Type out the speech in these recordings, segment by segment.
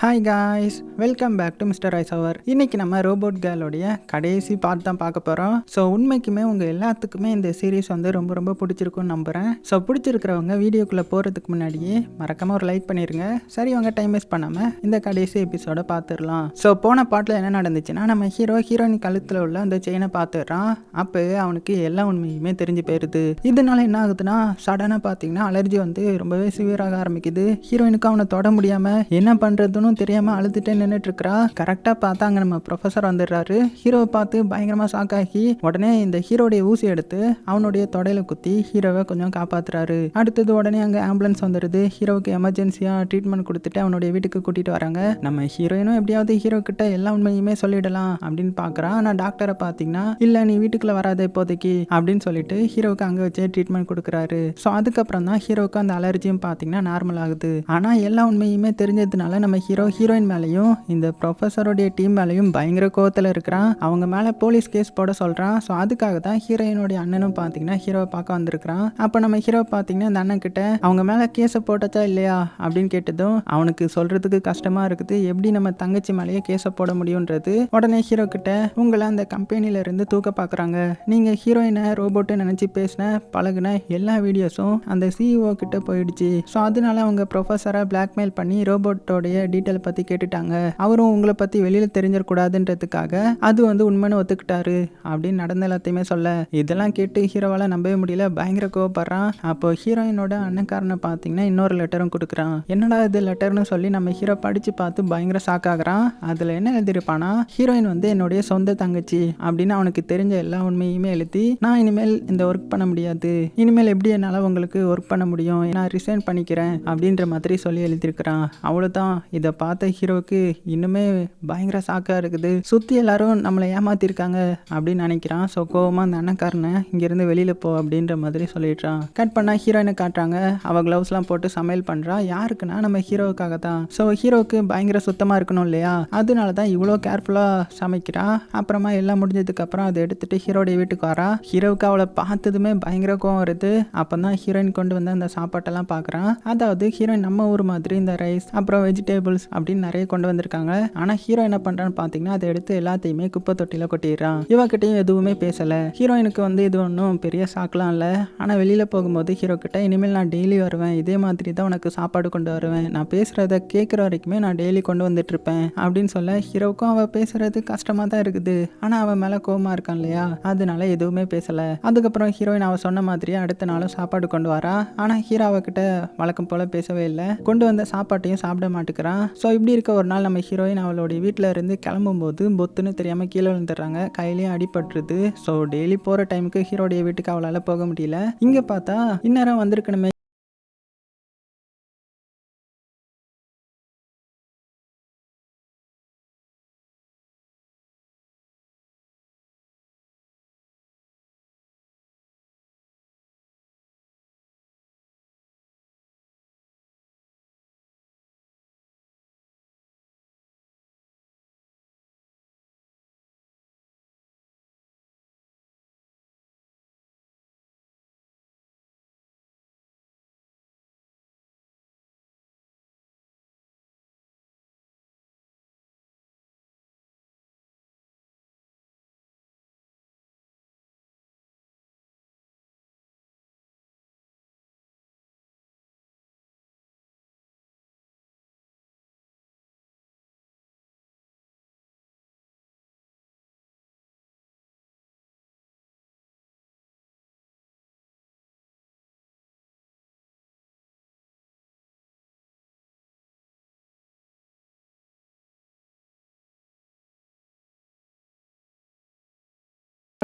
Hi guys welcome back to mister ice அவர் இன்னைக்கு நம்ம robot கேர்ளுடைய கடைசி பார்ட் தான் பார்க்க போகிறோம் ஸோ உண்மைக்குமே உங்கள் எல்லாத்துக்குமே இந்த சீரீஸ் வந்து ரொம்ப ரொம்ப பிடிச்சிருக்கும்னு நம்புகிறேன் ஸோ பிடிச்சிருக்கிறவங்க வீடியோக்குள்ளே போகிறதுக்கு முன்னாடியே மறக்காமல் ஒரு லைக் பண்ணிடுங்க சரி அவங்க டைம் வேஸ்ட் பண்ணாமல் இந்த கடைசி எபிசோட பார்த்துடலாம் ஸோ போன பாட்டில் என்ன நடந்துச்சுன்னா நம்ம ஹீரோ ஹீரோயின் கழுத்தில் உள்ள அந்த செயினை பார்த்துடுறான் அப்போ அவனுக்கு எல்லா உண்மையுமே தெரிஞ்சு போயிடுது இதனால என்ன ஆகுதுன்னா சடனாக பார்த்தீங்கன்னா அலர்ஜி வந்து ரொம்பவே சிவியராக ஆரம்பிக்குது. ஹீரோயினுக்கு அவனை தொட முடியாமல் என்ன பண்ணுறதுன்னு தெரியாமல் அழுதுட்டே நின்றுட்டுருக்கிறா கரெக்டாக பார்த்தா அங்கே நம்ம ப்ரொஃபஸர் வந்துடுறாரு. ஹீரோவை பார்த்து பயங்கரமாக ஷாக் ஆகி உடனே இந்த ஹீரோடைய ஊசி எடுத்து அவனுடைய தொடையில குத்தி ஹீரோவை கொஞ்சம் காப்பாத்துறாரு. அடுத்தது உடனே அங்கே ஆம்புலன்ஸ் வந்துடுது ஹீரோவுக்கு எமர்ஜென்சியாக ட்ரீட்மெண்ட் கொடுத்துட்டு அவனுடைய வீட்டுக்கு கூட்டிகிட்டு வராங்க. நம்ம ஹீரோயினும் எப்படியாவது ஹீரோ கிட்ட எல்லா உண்மையுமே சொல்லிடலாம் அப்படின்னு பார்க்குறான். ஆனால் டாக்டரை பார்த்தீங்கன்னா இல்லை நீ வீட்டுக்குள்ளே வராத இப்போதைக்கு அப்படின்னு சொல்லிட்டு ஹீரோவுக்கு அங்கே வச்சே ட்ரீட்மெண்ட் கொடுக்குறாரு. ஸோ அதுக்கப்புறம் தான் ஹீரோவுக்கு அந்த அலர்ஜியும் பார்த்தீங்கன்னா நார்மல் ஆகுது. ஆனால் எல்லா உண்மையுமே தெரிஞ்சதுனால நம்ம ஹீரோ ஹீரோயின் மேலேயும் இந்த ப்ரொஃபஸருடைய டீம் மேலேயும் பயங்கர கோவத்தில் இருக்கிறான். அவங்க மேலே போலீஸ் கேஸ் போட சொல்கிறான் ஸோ அதுக்காக தான் ஹீரோயினுடைய அண்ணனும் பார்த்தீங்கன்னா ஹீரோவை பார்க்க வந்திருக்கிறான். அப்போ நம்ம ஹீரோ பார்த்தீங்கன்னா அந்த அண்ணன் கிட்ட அவங்க மேலே கேஸை போட்டச்சா இல்லையா? அப்படின்னு கேட்டதும் அவனுக்கு சொல்கிறதுக்கு கஷ்டமாக இருக்குது. எப்படி நம்ம தங்கச்சி மேலேயே கேஸை போட முடியுன்றது உடனே ஹீரோ கிட்ட உங்களை அந்த கம்பெனில இருந்து தூக்க பார்க்குறாங்க நீங்கள் ஹீரோயினை ரோபோட்டு நினச்சி பேசின பழகுன எல்லா வீடியோஸும் அந்த சிஇஓ கிட்ட போயிடுச்சு. ஸோ அதனால அவங்க ப்ரொஃபஸரை பிளாக்மெயில் பண்ணி ரோபோட்டோடைய டீட்டெயில் பற்றி கேட்டுட்டாங்க. அவரும் உங்களை பற்றி வெளியில் தெரிஞ்சிடக்கூடாதுன்றதுக்காக அது வந்து உண்மைன்னு ஒத்துக்கிட்டாரு அப்படின்னு நடந்த எல்லாத்தையுமே சொல்ல இதெல்லாம் கேட்டு ஹீரோவால் நம்பவே முடியல. பயங்கர கோவப்படுறான். அப்போ ஹீரோயினோட அண்ணக்காரனை பார்த்தீங்கன்னா இன்னொரு லெட்டரும் கொடுக்குறான். என்னடா இது லெட்டர்னு சொல்லி நம்ம ஹீரோ படித்து பார்த்து பயங்கர ஷாக் ஆகுறான். அதில் என்ன எழுதியிருப்பானா ஹீரோயின் வந்து என்னுடைய சொந்த தங்கச்சி அப்படின்னு அவனுக்கு தெரிஞ்ச எல்லா உண்மையுமே எழுதி நான் இனிமேல் இந்த ஒர்க் பண்ண முடியாது. இனிமேல் எப்படி என்னால் உங்களுக்கு ஒர்க் பண்ண முடியும்? நான் ரிசைன் பண்ணிக்கிறேன் அப்படின்ற மாதிரி சொல்லி எழுதியிருக்கிறான். அவ்வளோதான் இதை பார்த்த ஹீரோவுக்கு இன்னுமே பயங்கர சாக்காக இருக்குது. சுற்றி எல்லாரும் நம்மளை ஏமாத்திருக்காங்க அப்படின்னு நினைக்கிறான். ஸோ கோவமாக அந்த அண்ணக்காரனை இங்கேருந்து வெளியில் போ அப்படின்ற மாதிரி சொல்லிடுறான். கட் பண்ணால் ஹீரோயினை காட்டுறாங்க. அவள் க்ளவுஸ்லாம் போட்டு சமையல் பண்ணுறா யாருக்குன்னா நம்ம ஹீரோவுக்காக தான். ஸோ ஹீரோவுக்கு பயங்கர சுத்தமாக இருக்கணும் இல்லையா? அதனால தான் இவ்வளோ கேர்ஃபுல்லாக சமைக்கிறா. அப்புறமா எல்லாம் முடிஞ்சதுக்கப்புறம் அதை எடுத்துகிட்டு ஹீரோடைய வீட்டுக்கு வரா. ஹீரோவுக்கு அவளை பார்த்ததுமே பயங்கர கோவம் வருது. அப்போ தான் ஹீரோயின் கொண்டு வந்து அந்த சாப்பாட்டெல்லாம் பார்க்குறான் அதாவது ஹீரோயின் நம்ம ஊர் மாதிரி இந்த ரைஸ் அப்புறம் வெஜிடபிள்ஸ் அப்படின்னு நிறைய கொண்டு வந்திருக்காங்க. ஆனால் ஹீரோ என்ன பண்ணுறான்னு பார்த்தீங்கன்னா அதை எடுத்து எல்லாத்தையுமே குப்பை தொட்டியில் கொட்டிடுறான். இவகிட்டையும் எதுவுமே பேசலை. ஹீரோயினுக்கு வந்து இது ஒன்றும் பெரிய சாக்கெலாம் இல்லை. ஆனால் வெளியில் போகும்போது ஹீரோ கிட்ட இனிமேல் நான் டெய்லி வருவேன். இதே மாதிரி தான் உனக்கு சாப்பாடு கொண்டு வருவேன். நான் பேசுகிறத கேட்குற வரைக்குமே நான் டெய்லி கொண்டு வந்துட்டு இருப்பேன். அப்படின்னு சொல்ல ஹீரோவுக்கும் அவள் பேசுறது கஷ்டமாக தான் இருக்குது. ஆனால் அவன் மேலே கோவமா இருக்கான் இல்லையா? அதனால எதுவுமே பேசலை. அதுக்கப்புறம் ஹீரோயின் அவள் சொன்ன மாதிரியே அடுத்த நாளும் சாப்பாடு கொண்டு வரா. ஆனால் ஹீரோ அவகிட்ட வழக்கம் போல் பேசவே இல்லை. கொண்டு வந்த சாப்பாட்டையும் சாப்பிட மாட்டேங்கிறான். ஸோ இப்படி இருக்க ஒரு நாள் நம்ம ஹீரோயின் அவளுடைய வீட்டில் இருந்து கிளம்பும்போது பொத்துன்னு தெரியாமல் கீழே விழுந்துடுறாங்க. கையிலையும் அடிபட்டுருது ஸோ டெய்லி போகிற டைமுக்கு ஹீரோடைய வீட்டுக்கு அவளால் போக முடியல. இங்கே பார்த்தா இந்நேரம் வந்திருக்கணுமே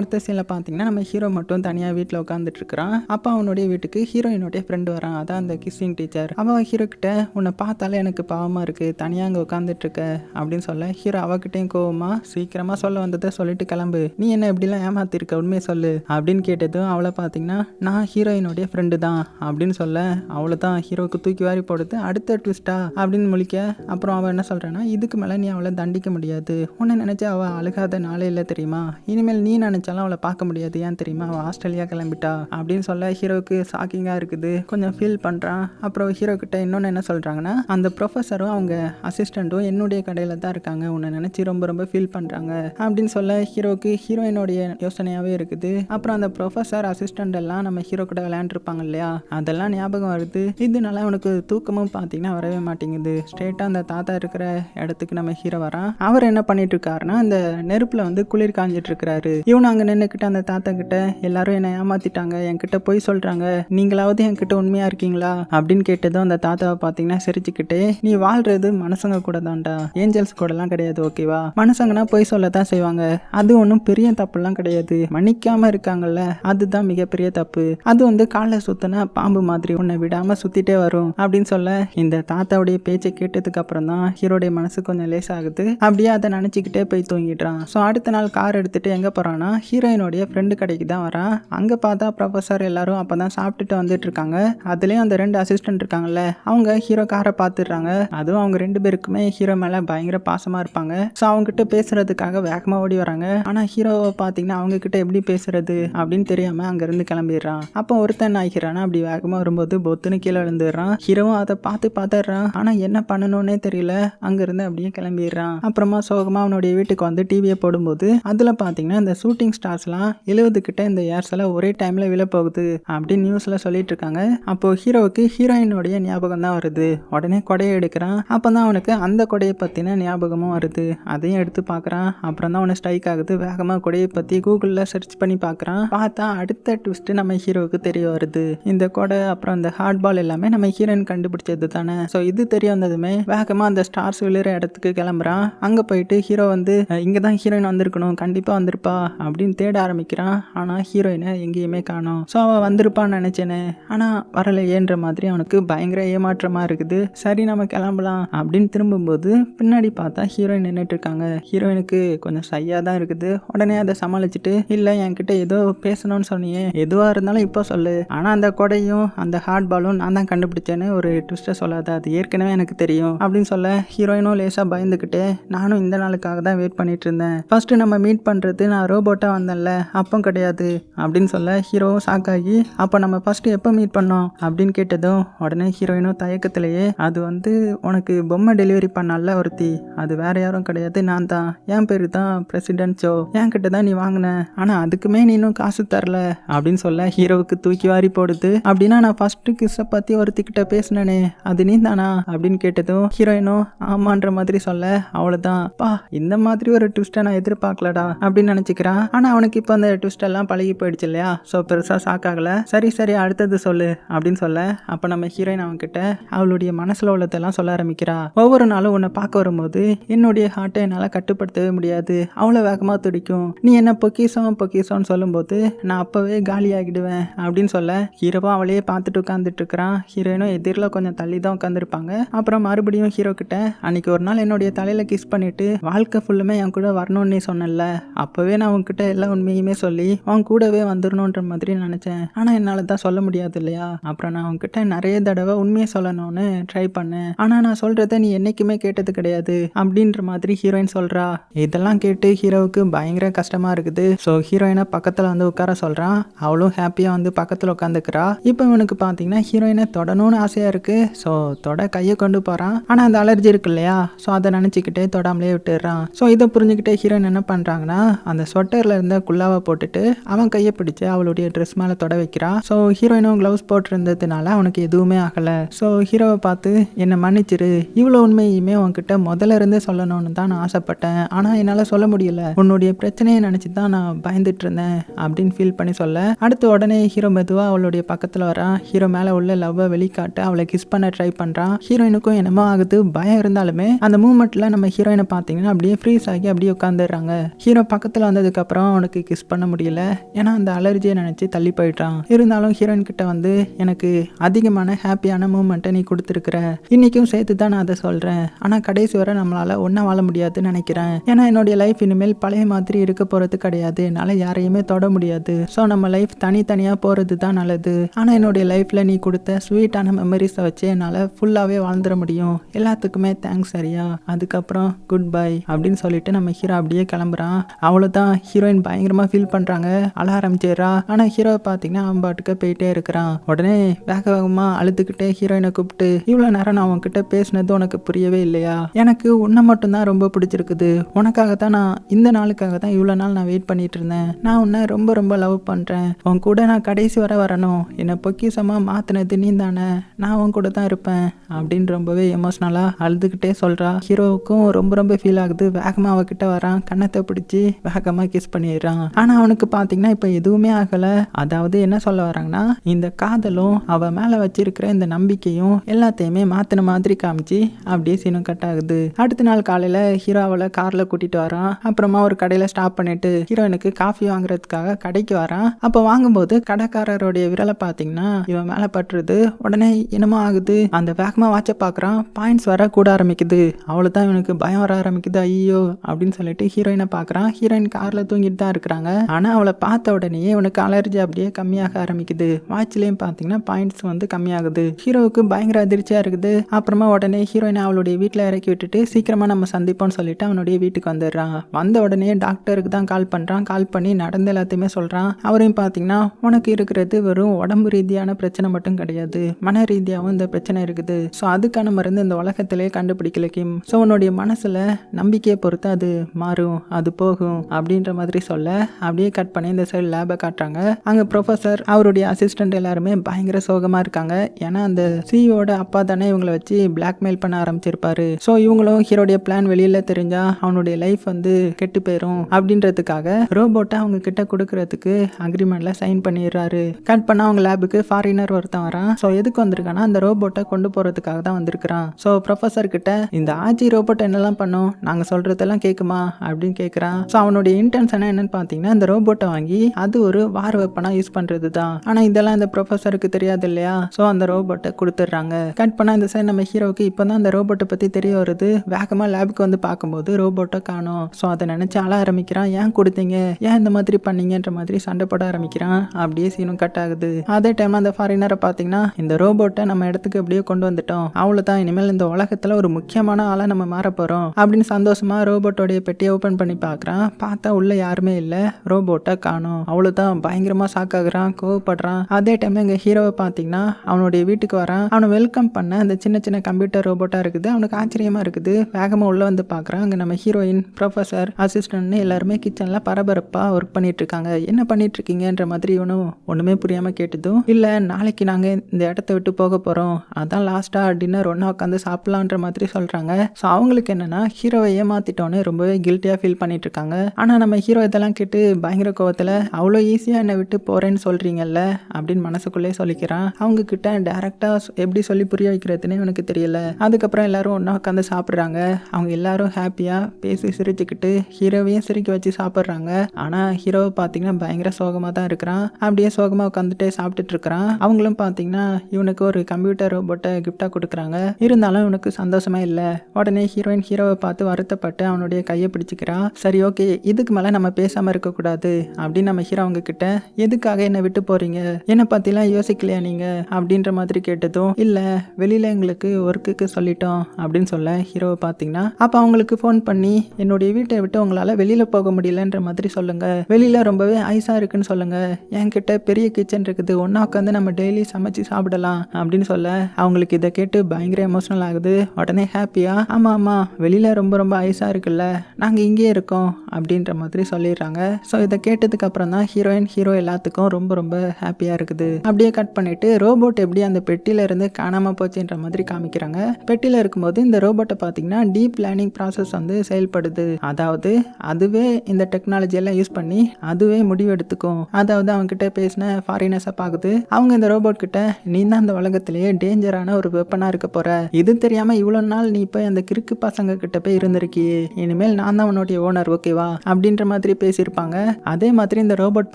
அடுத்த சீனில் பார்த்தீங்கன்னா நம்ம ஹீரோ மட்டும் தனியாக வீட்டில் உட்காந்துட்டு இருக்கிறான் அப்போ அவனுடைய வீட்டுக்கு ஹீரோயினுடைய ஃப்ரெண்டு வரான். அதான் அந்த கிஸ்ஸிங் டீச்சர் அவள் ஹீரோ கிட்ட உன்னை பார்த்தாலே எனக்கு பாவமாக இருக்குது தனியாக அங்கே உட்காந்துட்டு இருக்க அப்படின்னு சொல்ல ஹீரோ அவகிட்டையும் கோவமா சீக்கிரமாக சொல்ல வந்ததை சொல்லிட்டு கிளம்பு. நீ என்ன எப்படிலாம் ஏமாத்திருக்க? உண்மையை சொல்லு. அப்படின்னு கேட்டதும் அவளை பார்த்தீங்கன்னா நான் ஹீரோயினுடைய ஃப்ரெண்டு தான். அப்படின்னு சொல்ல அவளை தான் ஹீரோவுக்கு தூக்கி வாரி போடுது அடுத்த ட்விஸ்டா அப்படின்னு முழிக்க அப்புறம் அவள் என்ன சொல்கிறான்னா இதுக்கு மேலே நீ அவளை தண்டிக்க முடியாது. உன்னை நினச்சா அவள் அழுகாத நாளே இல்லை தெரியுமா? இனிமேல் நீ நினச்ச நினச்சாலும் அவளை பார்க்க முடியாது. ஏன் தெரியுமா? அவள் ஆஸ்திரேலியா கிளம்பிட்டா? அப்படின்னு சொல்ல ஹீரோவுக்கு ஷாக்கிங்காக இருக்குது. கொஞ்சம் ஃபீல் பண்ணுறான் அப்புறம் ஹீரோ கிட்ட இன்னொன்று என்ன சொல்கிறாங்கன்னா அந்த ப்ரொஃபஸரும் அவங்க அசிஸ்டண்ட்டும் என்னுடைய கடையில் தான் இருக்காங்க. உன்னை நினச்சி ரொம்ப ரொம்ப ஃபீல் பண்ணுறாங்க அப்படின்னு சொல்ல ஹீரோவுக்கு ஹீரோயினுடைய யோசனையாகவே இருக்குது. அப்புறம் அந்த ப்ரொஃபஸர் அசிஸ்டண்ட் எல்லாம் நம்ம ஹீரோ கூட விளையாண்டுருப்பாங்க இல்லையா? அதெல்லாம் ஞாபகம் வருது. இதனால அவனுக்கு தூக்கமும் பார்த்தீங்கன்னா வரவே மாட்டேங்குது. ஸ்ட்ரெயிட்டாக அந்த தாத்தா இருக்கிற இடத்துக்கு நம்ம ஹீரோ வரான். அவர் என்ன பண்ணிட்டு இருக்காருன்னா அந்த நெருப்பில் வந்து குளிர் காஞ்சிட்டு இருக்கிறாரு. இவனு நாங்கள் நின்றுக்கிட்டு அந்த தாத்தா கிட்ட எல்லாரும் என்னை ஏமாத்திட்டாங்க என்கிட்ட போய் சொல்கிறாங்க நீங்களாவது என்கிட்ட உண்மையாக இருக்கீங்களா? அப்படின்னு கேட்டதும் அந்த தாத்தாவை பார்த்தீங்கன்னா சிரிச்சுக்கிட்டே நீ வாழ்றது மனுஷங்க கூட தான்டா ஏஞ்சல்ஸ் கூடலாம் கிடையாது ஓகேவா? மனுஷங்கன்னா போய் சொல்லத்தான் செய்வாங்க. அது ஒன்றும் பெரிய தப்புலாம் கிடையாது. மன்னிக்காம இருக்காங்கல்ல அதுதான் மிகப்பெரிய தப்பு. அது வந்து காலை சுத்தினா பாம்பு மாதிரி உன்னை விடாம சுத்திட்டே வரும் அப்படின்னு சொல்ல இந்த தாத்தாவுடைய பேச்சை கேட்டதுக்கு அப்புறம் தான் ஹீரோடைய மனசு கொஞ்சம் லேஸ் ஆகுது அப்படியே அதை நினச்சிக்கிட்டே போய் தூங்கிடுறான். ஸோ அடுத்த நாள் கார் எடுத்துட்டு எங்கே போறான்னா ஹீரோயினுடைய ஃப்ரெண்டு கடைக்கு தான் வரான். அங்கே பார்த்தா ப்ரொஃபஸர் எல்லாரும் அப்போ தான் சாப்பிட்டுட்டு வந்துட்டு இருக்காங்க அதுலேயும் அந்த ரெண்டு அசிஸ்டன்ட் இருக்காங்கல்ல அவங்க ஹீரோ காரை பார்த்துடுறாங்க அதுவும் அவங்க ரெண்டு பேருக்குமே ஹீரோ மேலே பயங்கர பாசமாக இருப்பாங்க. ஸோ அவங்ககிட்ட பேசுறதுக்காக வேகமாக ஓடி வராங்க. ஆனால் ஹீரோவை பார்த்தீங்கன்னா அவங்கக்கிட்ட எப்படி பேசுறது அப்படின்னு தெரியாமல் அங்கேருந்து கிளம்பிடுறான். அப்போ ஒருத்தன் ஆகிறானா அப்படி வேகமாக வரும்போது பொத்துன்னு கீழே விழுந்துடுறான். ஹீரோவும் அதை பார்த்து பார்த்துடுறான் ஆனால் என்ன பண்ணணும்னே தெரியல. அங்கேருந்து அப்படியே கிளம்பிடுறான். அப்புறமா சோகமாக அவனுடைய வீட்டுக்கு வந்து டிவியை போடும்போது அதில் பார்த்தீங்கன்னா இந்த ஷூட்டிங் ஸ்டார்ஸ்லாம் எழுபது கிட்ட இந்த ஏர்ஸ் ஒரே டைமில் விழப்போகுது அப்படின்னு நியூஸில் சொல்லிட்டு இருக்காங்க அப்போ ஹீரோவுக்கு ஹீரோயினுடைய ஞாபகம் தான் வருது. உடனே கொடையை எடுக்கிறான். அப்போ தான் அவனுக்கு அந்த கொடையை பற்றின ஞாபகமும் வருது. அதையும் எடுத்து பார்க்குறான். அப்புறம் தான் அவனுக்கு ஸ்ட்ரைக் ஆகுது. வேகமாக கொடையை பற்றி கூகுளில் சர்ச் பண்ணி பார்க்குறான். பார்த்தா அடுத்த ட்விஸ்ட் நம்ம ஹீரோவுக்கு தெரிய வருது. இந்த கொடை அப்புறம் அந்த ஹார்ட் பால் எல்லாமே நம்ம ஹீரோயின் கண்டுபிடிச்சது தானே. ஸோ இது தெரிய வந்ததுமே வேகமாக அந்த ஸ்டார்ஸ் விழுற இடத்துக்கு கிளம்புறான். அங்கே போயிட்டு ஹீரோ வந்து இங்கே தான் ஹீரோயின் வந்திருக்கணும். கண்டிப்பாக வந்திருப்பா. அப்படின்னு தேட ஆரம்பிக்கிறான். ஆனால் ஹீரோயினை எங்கேயுமே காணோம். ஸோ அவன் வந்திருப்பான்னு நினச்சேனே. ஆனால் வரலையேன்ற மாதிரி அவனுக்கு பயங்கர ஏமாற்றமாக இருக்குது. சரி நம்ம கிளம்பலாம் அப்படின்னு திரும்பும்போது பின்னாடி பார்த்தா ஹீரோயின் நின்றுட்டு இருக்காங்க. ஹீரோயினுக்கு கொஞ்சம் சையாக தான் இருக்குது. உடனே அதை சமாளிச்சுட்டு இல்லை என்கிட்ட ஏதோ பேசணும்னு சொன்னியே. எதுவாக இருந்தாலும் இப்போ சொல்லு. ஆனால் அந்த கொடையும் அந்த ஹார்ட் பாலும் நான் தான் கண்டுபிடிச்சேன்னு ஒரு ட்விஸ்ட்டை சொல்லாத. அது ஏற்கனவே எனக்கு தெரியும். அப்படின்னு சொல்ல ஹீரோயினும் லேசாக பயந்துக்கிட்டு நானும் இந்த நாளுக்காக தான் வெயிட் பண்ணிட்டு இருந்தேன். ஃபர்ஸ்ட் நம்ம மீட் பண்ணுறது நான் ரோபோட்டை லேட்டாக வந்தேன்ல அப்போ கிடையாது அப்படின்னு சொல்ல ஹீரோவும் ஷாக்காகி அப்போ நம்ம ஃபஸ்ட்டு எப்போ மீட் பண்ணோம் அப்படின்னு கேட்டதும் உடனே ஹீரோயினும் தயக்கத்திலேயே அது வந்து உனக்கு பொம்மை டெலிவரி பண்ணால ஒருத்தி அது வேற யாரும் கிடையாது நான் தான். என் பேர் தான் பிரசிடென்ட் ஜோ. என் கிட்ட தான் நீ வாங்கின. ஆனால் அதுக்குமே நீ இன்னும் காசு தரல அப்படின்னு சொல்ல ஹீரோவுக்கு தூக்கி வாரி போடுது. அப்படின்னா நான் ஃபஸ்ட்டு கிஸ்ஸை பற்றி ஒருத்திக்கிட்ட பேசினேனே அது நீ தானா? அப்படின்னு கேட்டதும் ஹீரோயினும் ஆமான்ற மாதிரி சொல்ல அவ்வளோதான் பா இந்த மாதிரி ஒரு ட்விஸ்ட்டை நான் எதிர்பார்க்கலடா அப்படின்னு நினச்சிக்கிறான் ஆனால் அவனுக்கு இப்போ அந்த ட்விஸ்டெல்லாம் பழகி போயிடுச்சு இல்லையா? ஸோ பெருசாக ஷாக் ஆகலை. சரி சரி அடுத்தது சொல்லு அப்படின்னு சொல்ல. அப்போ நம்ம ஹீரோயின் அவன்கிட்ட அவளுடைய மனசில் உள்ளதெல்லாம் சொல்ல ஆரம்பிக்கிறா. ஒவ்வொரு நாளும் உன்னை பார்க்க வரும்போது என்னுடைய ஹார்ட்டை என்னால் கட்டுப்படுத்தவே முடியாது. அவ்வளோ வேகமாக துடிக்கும். நீ என்ன பொக்கிசம் பொக்கிசம்னு சொல்லும்போது நான் அப்போவே காலி ஆகிடுவேன் அப்படின்னு சொல்ல. ஹீரோவும் அவளையே பார்த்துட்டு உட்காந்துட்டு இருக்கிறான். ஹீரோயினும் எதிரில் கொஞ்சம் தள்ளி தான் உட்காந்துருப்பாங்க அப்புறம் மறுபடியும் ஹீரோ கிட்ட அன்னைக்கு ஒரு நாள் என்னுடைய தலையில் கிஸ் பண்ணிட்டு வாழ்க்கை ஃபுல்லுமே என் கூட வரணும்னு சொன்னல அப்போவே நான் உன்கிட்ட எல்லா உண்மையுமே சொல்லி உன் கூடவே வந்துடணுன்ற மாதிரி நினச்சேன். ஆனால் என்னால் தான் சொல்ல முடியாது இல்லையா? அப்புறம் நான் உன்கிட்ட நிறைய தடவை உண்மையை சொல்லணும்னு ட்ரை பண்ணேன். ஆனால் நான் சொல்கிறத நீ என்னைக்குமே கேட்டது கிடையாது அப்படின்ற மாதிரி ஹீரோயின் சொல்கிறா இதெல்லாம் கேட்டு ஹீரோவுக்கு பயங்கர கஷ்டமாக இருக்குது. ஸோ ஹீரோயினை பக்கத்தில் வந்து உட்கார சொல்கிறான் அவளும் ஹாப்பியாக வந்து பக்கத்தில் உட்காந்துக்கிறா. இப்போ இவனுக்கு பார்த்தீங்கன்னா ஹீரோயினை தொடணும்னு ஆசையாக இருக்குது ஸோ தொட கையை கொண்டு போகிறான் ஆனால் அந்த அலர்ஜி இருக்கு இல்லையா? ஸோ அதை நினச்சிக்கிட்டே தொடாமலே விட்டுடுறான். ஸோ இதை புரிஞ்சுக்கிட்டே ஹீரோயின் என்ன பண்ணுறாங்கன்னா அந்த ஸ்வெட்டரில் இருந்த குல்லாவை போட்டுட்டு அவன் கையை பிடிச்சு அவளுடைய ட்ரெஸ் மேலே தொட வைக்கிறான் ஸோ ஹீரோயினும் க்ளவுஸ் போட்டிருந்ததுனால அவனுக்கு எதுவுமே ஆகலை. ஸோ ஹீரோவை பார்த்து என்னை மன்னிச்சிரு. இவ்வளோ உண்மையுமே உன்கிட்ட முதல்ல இருந்தே சொல்லணும்னு தான் நான் ஆசைப்பட்டேன். ஆனால் என்னால் சொல்ல முடியல. உன்னுடைய பிரச்சனையை நினச்சி தான் நான் பயந்துட்டு இருந்தேன் அப்படின்னு ஃபீல் பண்ணி சொல்ல. அடுத்து உடனே ஹீரோ மெதுவாக அவளுடைய பக்கத்தில் வரான் ஹீரோ மேலே உள்ள லவ்வை வெளிக்காட்டு அவளை கிஸ் பண்ண ட்ரை பண்ணுறான் ஹீரோயினுக்கும் என்னமோ ஆகுது. பயம் இருந்தாலுமே அந்த மூமெண்ட்டில் நம்ம ஹீரோயினை பார்த்தீங்கன்னா அப்படியே ஃப்ரீஸ் ஆகி அப்படியே உட்காந்துடுறாங்க ஹீரோ பக்கத்தில் வந்ததுக்கப்புறம் அவனுக்கு கிஸ் பண்ண முடியல. ஏன்னா அந்த அலர்ஜியை நினச்சி தள்ளி போயிட்டான். இருந்தாலும் ஹீரோயின் கிட்ட வந்து எனக்கு அதிகமான ஹாப்பியான மூமெண்ட்டை நீ கொடுத்துருக்குற. இன்னைக்கும் சேர்த்து தான் நான் அதை சொல்கிறேன் ஆனால் கடைசி வரை நம்மளால் ஒன்றா வாழ முடியாதுன்னு நினைக்கிறேன். ஏன்னா என்னுடைய லைஃப் இனிமேல் பழைய மாதிரி இருக்க போகிறது கிடையாது. என்னால் யாரையுமே தொட முடியாது. ஸோ நம்ம லைஃப் தனித்தனியாக போகிறது தான் நல்லது. ஆனால் என்னுடைய லைஃப்பில் நீ கொடுத்த ஸ்வீட்டான மெமரிஸை வச்சு என்னால் ஃபுல்லாகவே வாழ்ந்துட முடியும். எல்லாத்துக்குமே தேங்க்ஸ் சரியா? அதுக்கப்புறம் குட் பை அப்படின்னு சொல்லிட்டு நம்ம ஹீரோ அப்படியே கிளம்புறான். அவ்வளோதான் ஹீரோயின் ஹீரோயின் பயங்கரமாக ஃபீல் பண்ணுறாங்க அழ ஆரம்பிச்சிடுறா. ஆனால் ஹீரோ பார்த்தீங்கன்னா அவன் பாட்டுக்கு போயிட்டே இருக்கிறான். உடனே வேக வேகமாக அழுதுகிட்டே ஹீரோயினை கூப்பிட்டு இவ்வளோ நேரம் நான் உன்கிட்ட பேசினது உனக்கு புரியவே இல்லையா? எனக்கு உன்னை மட்டும்தான் ரொம்ப பிடிச்சிருக்குது. உனக்காக தான் நான் இந்த நாளுக்காக தான் இவ்வளோ நாள் நான் வெயிட் பண்ணிட்டு இருந்தேன். நான் உன்னை ரொம்ப ரொம்ப லவ் பண்ணுறேன் உன் கூட நான் கடைசி வரை வரணும். என்னை பொக்கிசமாக மாற்றினது நீ தானே நான் உன் கூட தான் இருப்பேன். அப்படின்னு ரொம்பவே எமோஷ்னலாக அழுதுகிட்டே சொல்கிறா ஹீரோவுக்கும் ரொம்ப ரொம்ப ஃபீல் ஆகுது. வேகமாக அவகிட்ட வரான். கன்னத்தை பிடிச்சி வேகமாக கிஸ் பண்ணி பண்ணிடுறான் ஆனால் அவனுக்கு பார்த்தீங்கன்னா இப்போ எதுவுமே ஆகலை. அதாவது என்ன சொல்ல வராங்கன்னா இந்த காதலும் அவள் மேலே வச்சிருக்கிற இந்த நம்பிக்கையும் எல்லாத்தையுமே மாற்றின மாதிரி காமிச்சு அப்படியே சீனும் கட் ஆகுது. அடுத்த நாள் காலையில் ஹீரோவில் காரில் கூட்டிகிட்டு வரான். அப்புறமா ஒரு கடையில் ஸ்டாப் பண்ணிட்டு ஹீரோயினுக்கு காஃபி வாங்குறதுக்காக கடைக்கு வரான். அப்போ வாங்கும்போது கடைக்காரருடைய விரலை பார்த்தீங்கன்னா இவன் மேலே பட்டுருது. உடனே என்னமோ ஆகுது. அந்த வேகமாக வாட்சை பார்க்குறான் பாயிண்ட்ஸ் வர கூட ஆரம்பிக்குது. அவ்வளோதான் தான் இவனுக்கு பயம் வர ஆரம்பிக்குது. ஐயோ அப்படின்னு சொல்லிட்டு ஹீரோயினை பார்க்குறான் ஹீரோயின் காரில் தூங்கி தூங்கிட்டு தான் இருக்கிறாங்க. ஆனால் அவளை பார்த்த உடனே இவனுக்கு அலர்ஜி அப்படியே கம்மியாக ஆரம்பிக்குது. வாட்ச்லேயும் பார்த்தீங்கன்னா பாயிண்ட்ஸ் வந்து கம்மியாகுது. ஹீரோவுக்கு பயங்கர அதிர்ச்சியாக இருக்குது. அப்புறமா உடனே ஹீரோயினை அவளுடைய வீட்டில் இறக்கி விட்டுட்டு சீக்கிரமாக நம்ம சந்திப்போம்னு சொல்லிட்டு அவனுடைய வீட்டுக்கு வந்துடுறான். வந்த உடனே டாக்டருக்கு தான் கால் பண்ணுறான் கால் பண்ணி நடந்த எல்லாத்தையுமே சொல்கிறான் அவரையும் பார்த்தீங்கன்னா உனக்கு இருக்கிறது வெறும் உடம்பு ரீதியான பிரச்சனை மட்டும் கிடையாது. மன ரீதியாகவும் இந்த பிரச்சனை இருக்குது. ஸோ அதுக்கான மருந்து இந்த உலகத்திலே கண்டுபிடிக்கல கிம். ஸோ உன்னுடைய மனசில் நம்பிக்கையை பொறுத்து அது மாறும். அது போகும். அப்படின்ற மாதிரி சொல்ல அப்படியே கட் பண்ணி இந்த சைடு லேபை காட்டுறாங்க. அங்கே ப்ரொஃபஸர் அவருடைய அசிஸ்டன்ட் எல்லாருமே பயங்கர சோகமாக இருக்காங்க. ஏன்னா அந்த சிஇஓட அப்பா தானே இவங்களை வச்சு பிளாக்மெயில் பண்ண ஆரம்பிச்சிருப்பாரு. ஸோ இவங்களும் ஹீரோடைய பிளான் வெளியில் தெரிஞ்சா அவனுடைய லைஃப் வந்து கெட்டு போயிடும் அப்படின்றதுக்காக ரோபோட்டை அவங்க கிட்ட கொடுக்கறதுக்கு அக்ரிமெண்ட்ல சைன் பண்ணிடுறாரு. கட் பண்ண அவங்க லேபுக்கு ஃபாரினர் ஒருத்தன் வரான். ஸோ எதுக்கு வந்திருக்கானா அந்த ரோபோட்டை கொண்டு போகிறதுக்காக தான் வந்திருக்கிறான். ஸோ ப்ரொஃபஸர் கிட்ட இந்த ஆஜி ரோபோட் என்னெல்லாம் பண்ணும்? நாங்கள் சொல்கிறதெல்லாம் கேட்குமா அப்படின்னு கேட்குறான் ஸோ அவனுடைய இன்டென்ஷன் என்னன்னு பார்த்தீங்கன்னா இந்த ரோபோட்டை வாங்கி அது ஒரு வார் வெப்பனாக யூஸ் பண்ணுறது தான் ஆனால் இதெல்லாம் இந்த ப்ரொஃபஸருக்கு தெரியாது இல்லையா? ஸோ அந்த ரோபோட்டை கொடுத்துட்றாங்க. கட் பண்ணால் இந்த சைடு நம்ம ஹீரோவுக்கு இப்போ தான் அந்த ரோபோட்டை பற்றி தெரிய வருது. வேகமாக லேபுக்கு வந்து பார்க்கும்போது ரோபோட்டை காணோம். ஸோ அதை நினச்சி அழ ஆரம்பிக்கிறான். ஏன் கொடுத்தீங்க? ஏன் இந்த மாதிரி பண்ணீங்கன்ற மாதிரி சண்டை போட ஆரம்பிக்கிறான்? அப்படியே சீனும் கட் ஆகுது. அதே டைம் அந்த ஃபாரினரை பார்த்தீங்கன்னா இந்த ரோபோட்டை நம்ம இடத்துக்கு எப்படியோ கொண்டு வந்துட்டோம். அவ்வளோதான் இனிமேல் இந்த உலகத்தில் ஒரு முக்கியமான ஆளாக நம்ம மாற போகிறோம் அப்படின்னு சந்தோஷமா ரோபோட்டோடைய பெட்டியை ஓப்பன் பண்ணி பார்க்குறான் பார்த்தா உள்ள யாரும் இல்லை. ரோபோட்டை காணோம். அவ்வளோதான் பயங்கரமாக ஷாக் ஆகுறான் கோவப்படுறான். அதே டைமில் எங்கள் ஹீரோவை பார்த்தீங்கன்னா அவனுடைய வீட்டுக்கு வரான். அவனை வெல்கம் பண்ண அந்த சின்ன சின்ன கம்ப்யூட்டர் ரோபோட்டாக இருக்குது. அவனுக்கு ஆச்சரியமாக இருக்குது. வேகமாக உள்ளே வந்து பார்க்குறான் அங்கே நம்ம ஹீரோயின் ப்ரொஃபஸர் அசிஸ்டன்ட்னு எல்லாருமே கிச்சனில் பரபரப்பாக ஒர்க் பண்ணிட்டு இருக்காங்க. என்ன பண்ணிட்டு இருக்கீங்கன்ற மாதிரி இவனும் ஒன்றுமே புரியாமல் கேட்டதும் இல்லை நாளைக்கு நாங்கள் இந்த இடத்த விட்டு போக போகிறோம் அதான் லாஸ்ட்டாக டின்னர் ஒன்றா உட்காந்து சாப்பிட்லான்ற மாதிரி சொல்கிறாங்க ஸோ அவங்களுக்கு என்னென்னா ஹீரோவை ஏமாற்றிட்டோன்னு ரொம்பவே கில்ட்டியாக ஃபீல் பண்ணிட்டு இருக்காங்க. ஆனால் நம்ம ஹீரோ இதெல்லாம் கேட்டு பயங்கர கோவத்தில் அவ்வளோ ஈஸியாக என்னை விட்டு போகிறேன்னு சொல்கிறீங்கல்ல அப்படின்னு மனசுக்குள்ளே சொல்லிக்கிறான். அவங்க கிட்ட டேரெக்டாக எப்படி சொல்லி புரிய வைக்கிறதுன்னு எனக்கு தெரியல. அதுக்கப்புறம் எல்லாரும் ஒன்றா உட்காந்து சாப்பிட்றாங்க. அவங்க எல்லாரும் ஹாப்பியாக பேசி சிரிச்சுக்கிட்டு ஹீரோவையும் சிரிக்க வச்சு சாப்பிட்றாங்க. ஆனால் ஹீரோவை பார்த்தீங்கன்னா பயங்கர சோகமாக தான் இருக்கிறான். அப்படியே சோகமாக உட்காந்துட்டே சாப்பிட்டுட்டு இருக்கிறான். அவங்களும் பார்த்தீங்கன்னா இவனுக்கு ஒரு கம்ப்யூட்டர் ரோபோட்டை கிஃப்டாக கொடுக்குறாங்க. இருந்தாலும் இவனுக்கு சந்தோஷமா இல்லை. உடனே ஹீரோயின் ஹீரோவை பார்த்து வருத்தப்பட்டு அவனுடைய கையை பிடிச்சிக்கிறான் சரி ஓகே இதுக்கு மேலே நம்ம பேசாமல் இருக்கக்கூடாது அப்படின்னு நம்ம ஹீரோ அவங்க கிட்ட எதுக்காக என்னை விட்டு போகிறீங்க என்னை பற்றிலாம் யோசிக்கலையா நீங்கள் அப்படின்ற மாதிரி கேட்டதும் இல்லை வெளியில் எங்களுக்கு ஒர்க்குக்கு சொல்லிட்டோம் அப்படின்னு சொல்ல ஹீரோவை பார்த்தீங்கன்னா அப்போ அவங்களுக்கு ஃபோன் பண்ணி என்னுடைய வீட்டை விட்டு உங்களால் வெளியில் போக முடியலன்ற மாதிரி சொல்லுங்கள் வெளியில் ரொம்பவே ஐஸாக இருக்குன்னு சொல்லுங்கள் என்கிட்ட பெரிய கிச்சன் இருக்குது. ஒன்றா உட்காந்து நம்ம டெய்லி சமைச்சு சாப்பிடலாம் அப்படின்னு சொல்ல அவங்களுக்கு இதை கேட்டு பயங்கர எமோஷனல் ஆகுது. உடனே ஹாப்பியாக ஆமாம் ஆமாம் வெளியில் ரொம்ப ரொம்ப ஐஸாக இருக்குல்ல நாங்கள் இங்கேயே இருக்கோம் அப்படின்ற மாதிரி சொல்லி சொல்லிடுறாங்க. ஸோ இதை கேட்டதுக்கு அப்புறம் தான் ஹீரோயின் ஹீரோ எல்லாத்துக்கும் ரொம்ப ரொம்ப ஹாப்பியாக இருக்குது. அப்படியே கட் பண்ணிட்டு ரோபோட் எப்படி அந்த பெட்டியில இருந்து காணாமல் போச்சுன்ற மாதிரி காமிக்கிறாங்க. பெட்டியில் இருக்கும்போது இந்த ரோபோட்டை பார்த்தீங்கன்னா டீப் லேர்னிங் ப்ராசஸ் வந்து செயல்படுது. அதாவது அதுவே இந்த டெக்னாலஜியெல்லாம் யூஸ் பண்ணி அதுவே முடிவெடுத்துக்கும். அதாவது அவங்க கிட்ட பேசின ஃபாரினர்ஸை பார்க்குது அவங்க இந்த ரோபோட் கிட்ட நீ தான் அந்த உலகத்திலேயே டேஞ்சரான ஒரு வெப்பனாக இருக்க போற. இது தெரியாம இவ்வளோ நாள் நீ போய் அந்த கிறுக்கு பசங்க கிட்ட போய் இருந்திருக்கியே. இனிமேல் நான் தான் உன்னுடைய ஓனர் ஓகேவா அப்படின்ற மாதிரி பேசியிருப்பாங்க. அதே மாதிரி இந்த ரோபோட்